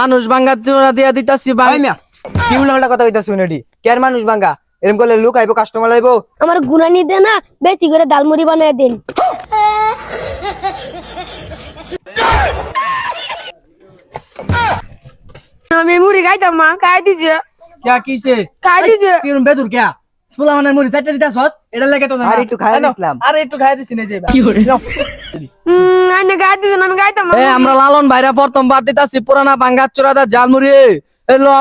মানুষ ভাঙ্গা তোরা দিয়া দিতাছি ভাই। না কি উল্টা কথা কইতাছি উনেডি কেন মানুষ ভাঙ্গা এরকম করলে লোক আইবো কাস্টমার আইবো। আমার গুণা নি দে না বেশি করে ডালমুড়ি বানায় দেন। আমি মুড়ি খাইতাম মা খাই দিছে। কে কিছে? খাই দিছে। কিরম বেদুর কে? মানে মুড়ি চারটা দিতাছস এটা লাগে তো আর একটু খাইয়া দিছিলাম। আরে একটু খাইয়া দিছি না যে কি হুম আইনে দিছে আমি খাইতাম এ আমরা লালন ভাইরা প্রথমবার দিতাছি পুরানা ভাঙ্গা জালমুড়ি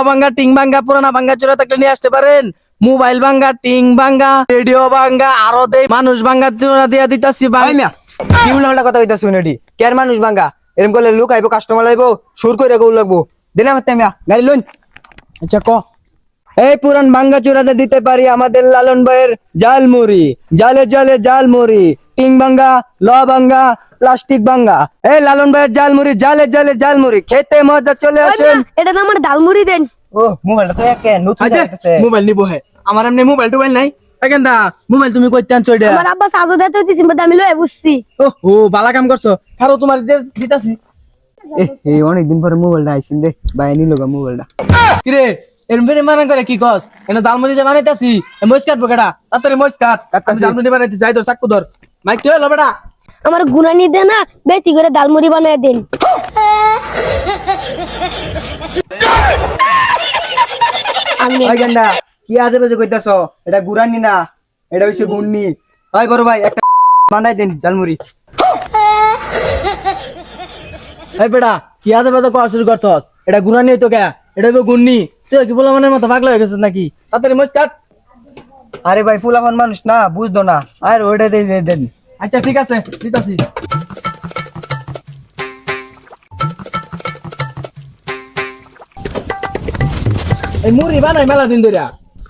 ভাঙ্গা টিং ভাঙ্গা পুরানা ভাঙ্গা চোরা থাকলে নিয়ে আসতে পারেন। মোবাইল ভাঙ্গা টিং ভাঙ্গা রেডিও ভাঙ্গা আরও দেই মানুষ ভাঙ্গা চোরা দিয়া দিতাছি ভাই। মিয়া কি উল্টা কথা কইতা শুনেডি? কেয়ার মানুষ ভাঙ্গা? এরকম করলে লোক আইবো কাস্টমার আইবো সুর করে গৌ লাগবো। দেনা মারতে মিয়া গাড়ি লইন। আচ্ছা ক? এই পুরান ভাঙ্গা চূড়াতে দিতে পারি আমাদের লালন ভাইয়ের জাল মুড়ি জালে জালে জাল মুড়ি টিং ভাঙ্গা ল ভাঙ্গা প্লাস্টিক ভাঙ্গা। এই লালন ভাইয়ের জাল মুড়ি জালে জালে জাল মুড়ি খেতে মজা চলে আসেন। এটা তো আমার ডালমুড়ি দেন। ও মোবাইলটা তো একে নতুন আচ্ছা মোবাইল নিবো হে। আমার এমনি মোবাইল টোবাইল নাই। এখানটা মোবাইল তুমি কইতে আনছো এটা? আমার আব্বা সাজু দিতে দিছি বাদ আমি লয়ে বুঝছি। ও ও বালা কাম করছ। কারও তোমার যে দিতাছি। এ, এই অনেকদিন পরে মোবাইলটা আইসিন রে ভাই নিল গা মোবাইলটা। কিরে এরম মারান করে কি কস? এনে জালমুড়ি যে বানাইতাছি এ মইস কাটবো কেডা? তাড়াতাড়ি মইস কাট। আমি জালমুড়ি বানাইতে যাই তোর চাকু ধর। মাইক তো হলো বেটা। আমার গুনানি দে না বেশি করে ডালমুড়ি বানায় দিন। আমি ভাই গেন্দা কি আজে বাজে কইতাছ? এটা গুরানি না এটা হইছে গুন্নি। ভাই বড় ভাই একটা বানাই দেন জালমুড়ি। এই বেটা কি আজে বাজে কোয়া শুরু করছস? এটা গুনানি হইতো কে? এটা হইবো গুন্নি। তুই কি বলা মনের মতো পাগলা হয়ে গেছিস নাকি? তাড়াতাড়ি মইস কাট। আরে ভাই ফুলাফান মানুষ না বুঝতো না। আর ওইটা দিয়ে দেন। আচ্ছা ঠিক আছে দিতাছি। এই মুড়ি বানাই মেলা দিন ধরে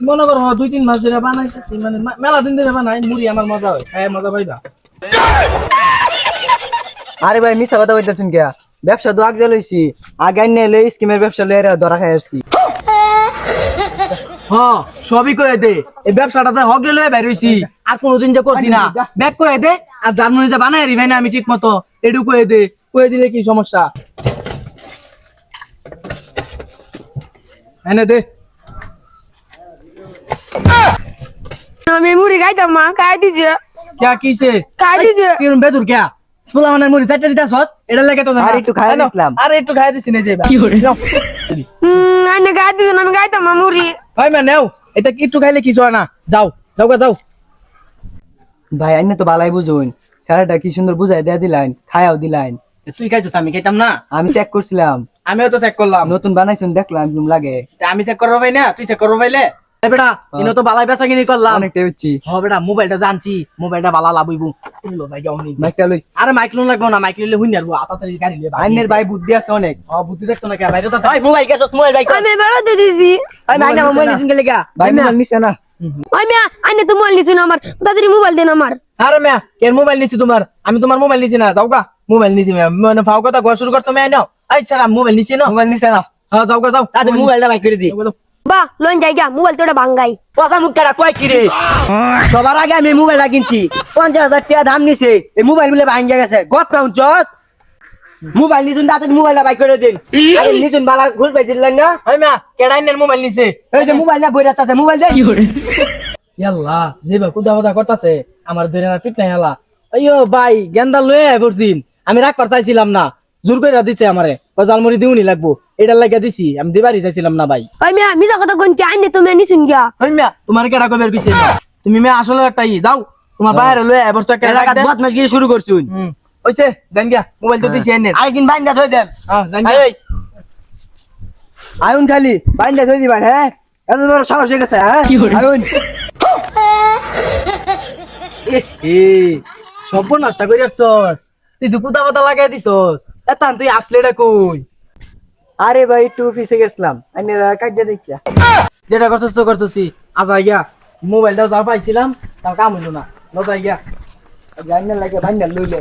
মনে কর দুই তিন মাস ধরে বানাইতেছি মানে মেলা দিন ধরে বানাই মুড়ি আমার মজা হয় হ্যাঁ মজা পাইবা আরে ভাই মিছা কথা কইতাছেন কে ব্যবসা তো আগে লইছি আগে আইনে লই স্কিমের ব্যবসা লইরা ধরা খাই আসছি। হ্যাঁ, সবই দে। এই ব্যবসাটা যা হগলে বের হইছি আর যে করছি না। ব্যাগ কয়ে দে আর জার্মানি যে বানাই রিভাই না আমি ঠিক মতো এটু কয়ে দে কয়ে দিলে কি সমস্যা? এনে দে। আমি দিছে। কিছে? দিছে। মানে একটু খাই দিছিলাম। আর যে কি আমি মুড়ি। ভাই মা নেও। এটা কি একটু খাইলে কিছু হয় না? যাও যাও গা যাও। ভাই আইনে তো বালাই বুঝুন। স্যারটা কি সুন্দর বুঝাই দেয়া দিলাইন খায়াও দিলাইন। তুই খাইছিস আমি খাইতাম না। আমি চেক করছিলাম। আমিও তো চেক করলাম। নতুন বানাইছুন দেখলাম লাগে। আমি চেক করব ভাই না? তুই চেক করব ভাইলে? বেটা ইনো তো বালাই বেচা কিনি করলাম। অনেকটাই হচ্ছি হ বেটা মোবাইলটা জানছি মোবাইলটা বালা লাভইব লো জায়গা অনেক। মাইকটা লই। আরে মাইক লোন লাগবো না মাইক লিলে হুই নারবো আতাতাড়ি গাড়ি লিয়ে আইনের ভাই বুদ্ধি আছে অনেক। হ বুদ্ধি দেখতো না কে বাইরে তো ভাই মোবাইল গেছস মোবাইল ভাই আমি বেড়াতে দিছি। ভাই না। মোবাইল নিছেন গেলে গা ভাই মোবাইল নিছে না। ওই মিয়া আইনে তো মোবাইল নিছুন আমার। তাড়াতাড়ি মোবাইল দেন আমার। আরে মিয়া কেন মোবাইল নিছি তোমার? আমি তোমার মোবাইল নিছি না যাও গা। মোবাইল নিছি মিয়া। মানে ফাও কথা গোয়া শুরু করতো মিয়া নাও আই ছাড়া মোবাইল নিছি না। মোবাইল নিছে না। হ্যাঁ যাও গা যাও। মোবাইলটা ভাই করে দি। যাও গা, যাও। বা লোন জায়গা মোবাইল তো ওটা ভাঙ্গাই। কথা মুখ কাটা কয় কি রে? সবার আগে আমি মোবাইলটা কিনছি। পঞ্চাশ হাজার টাকা দাম নিছে। এই মোবাইলগুলো ভাঙ্গা গেছে। গপ কাউন্ট চত মোবাইল নিছুন তাদের মোবাইলটা বাই করে দিন। আরে নিছুন বালা ঘুর পাইছিলেন না? ওই মিয়া কেডাইনের মোবাইল নিছে? এই যে মোবাইল না বইরা আছে মোবাইল দে। ইয়াল্লা যেবা কুদা কুদা করতাছে আমার ধরে না পিট নাই হালা। আইয়ো ভাই গেন্দা লয়ে পড়ছিন আমি রাখবার চাইছিলাম না। জোর করে দিছে আমারে। জালমুড়ি দিউনি লাগবো। এটার লাগিয়া দিছি। আমি দিবারই চাইছিলাম না ভাই। ওই মিয়া মিছা কথা কোন কি? আইনে তুমি নিছুন গিয়া। ওই মিয়া তোমার কেডা কবের পিছে? তুমি মিয়া আসলে একটা ই যাও। তোমার বাইরে লয়ে আয় বড় একটা এলাকাত বদমাশ গিয়ে শুরু করছুন হুম। ওইছে জান গিয়া মোবাইল তো দিছি এনে আরেকদিন বাইন্দা থই দেন হ্যাঁ জান গিয়া আয়ুন খালি বাইন্দা থই দিবান হ্যাঁ? এত বড় সাহস হয়ে গেছে হ্যাঁ? আয়ুন। এ এ সর্বনাশটা করি আসছস তুই তো কুদা পাতা লাগাই দিছস। এতান তুই আসলে এটা কই? আরে ভাই একটু পিছে গেছিলাম। আইনে কাজে দেখিয়া যেটা করছিস তো করছিস আজ আইয়া মোবাইলটা যা পাইছিলাম তার কাম হইল না। লজাই গিয়া জানি লাগে বাইন্দা লইলে।